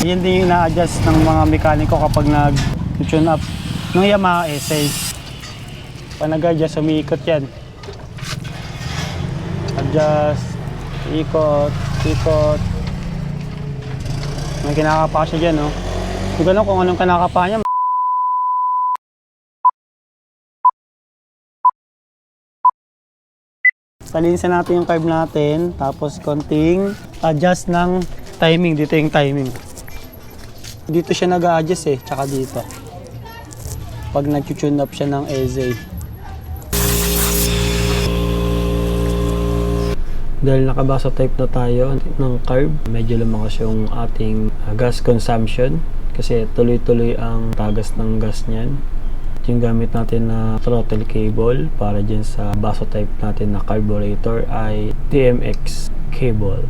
Yan din yung ina-adjust ng mga mekaniko kapag nag-tune up ng Yamaha SA. Pag nag-adjust, umiikot yan. Adjust, ikot, ikot. May kinakapa siya dyan, no? Hindi ko kung anong kinakapa niya. Palinisan natin yung carb natin, tapos konting adjust ng timing. Dito yung timing. Dito siya nag-a-adjust eh, tsaka dito. Pag nag-tune up siya ng EZA. Dahil nakabasa type na tayo ng carb, medyo lumakas yung ating uh, gas consumption kasi tuloy-tuloy ang tagas ng gas niyan. Yung gamit natin na throttle cable para dyan sa baso type natin na carburetor ay DMX cable.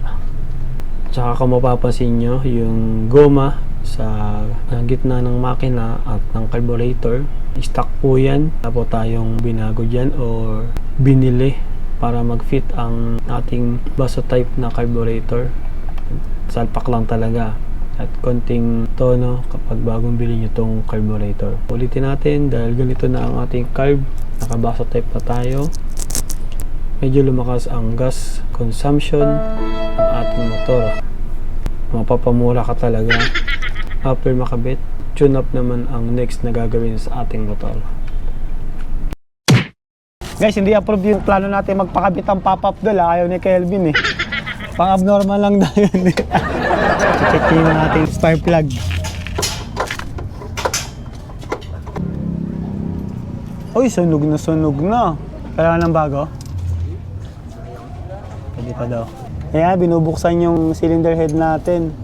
Tsaka kung mapapansin nyo, yung goma sa gitna ng makina at ng carburetor, stock po yan. Wala po tayong binago dyan or binili para mag-fit ang ating baso type na carburetor. Salpak lang talaga at konting tono kapag bagong bili nyo tong carburetor. Ulitin natin dahil ganito na ang ating carb. Nakabaso type na tayo. Medyo lumakas ang gas consumption ng ating motor. Mapapamura ka talaga after makabit. Tune up naman ang next na gagawin sa ating motor. Guys, hindi approve yung plano natin magpakabit ang pop-up doon. Ayaw ni Kelvin eh. Pang-abnormal lang daw yun eh. Check yung nating spark plug. Uy, sunog na sunog na. Kailangan ng bago? Pwede pa daw. Kaya binubuksan yung cylinder head natin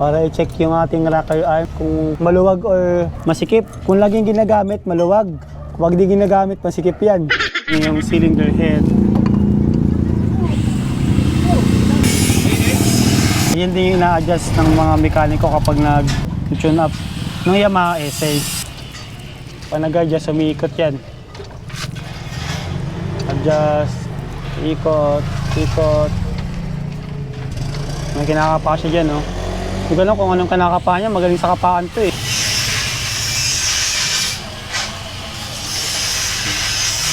para i-check yung ating rocker arm kung maluwag or masikip. Kung laging ginagamit, maluwag. Huwag di ginagamit, masikip yan. Yung cylinder head. Yan din yung ina-adjust ng mga mekaniko kapag nag-tune up ng Yamaha SA. Pag nag-adjust, umiikot yan. Adjust, ikot, ikot. May kinakapa siya dyan, no? Hindi ko alam kung anong kinakapa niya. Magaling sa kapaan to, eh.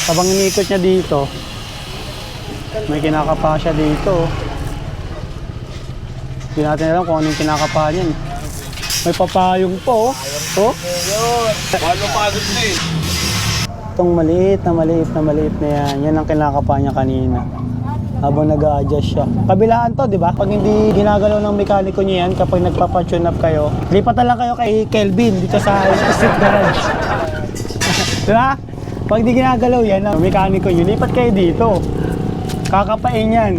Habang iniikot niya dito, may kinakapa siya dito. Hindi natin alam kung anong kinakapa niyan. May papayong po. Oh. Oh. Paano pagod na eh? Itong maliit na maliit na maliit na yan, yan ang kinakapa niya kanina. Habang nag adjust siya. Kabilaan to, di ba? Pag hindi ginagalaw ng mekaniko niya yan, kapag nagpapa-tune up kayo, lipat na lang kayo kay Kelvin dito sa Street Garage. di ba? Pag di ginagalaw yan, ang mekaniko nyo, lipat kayo dito. Kakapain yan.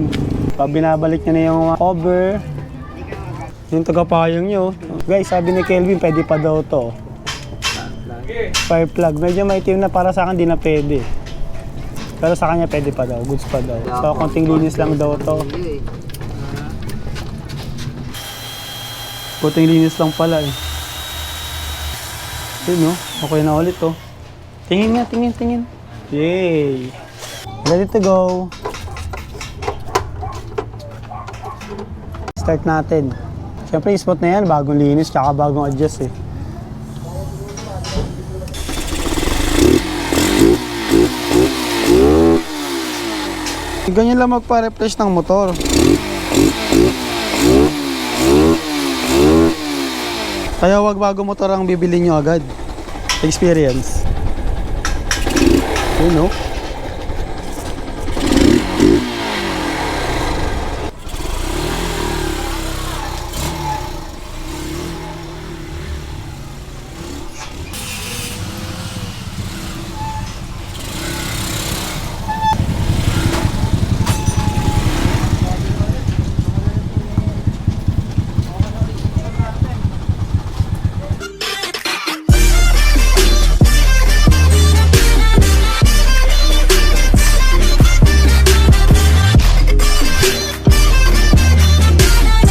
Pag binabalik niya na yung cover, yung tagapayong nyo. Guys, sabi ni Kelvin, pwede pa daw to. Fire plug. Medyo maitim na para sa akin, di na pwede. Pero sa kanya pwede pa daw, goods pa daw. So, konting linis lang daw to. Konting linis lang pala eh. Yun no, okay na ulit to. Tingin nga, tingin, tingin. Yay! Ready to go. Start natin. Siyempre, spot na yan, bagong linis, tsaka bagong adjust eh. Ganyan lang magpa-refresh ng motor. Kaya wag bago motor ang bibili nyo agad. Experience. Yun no?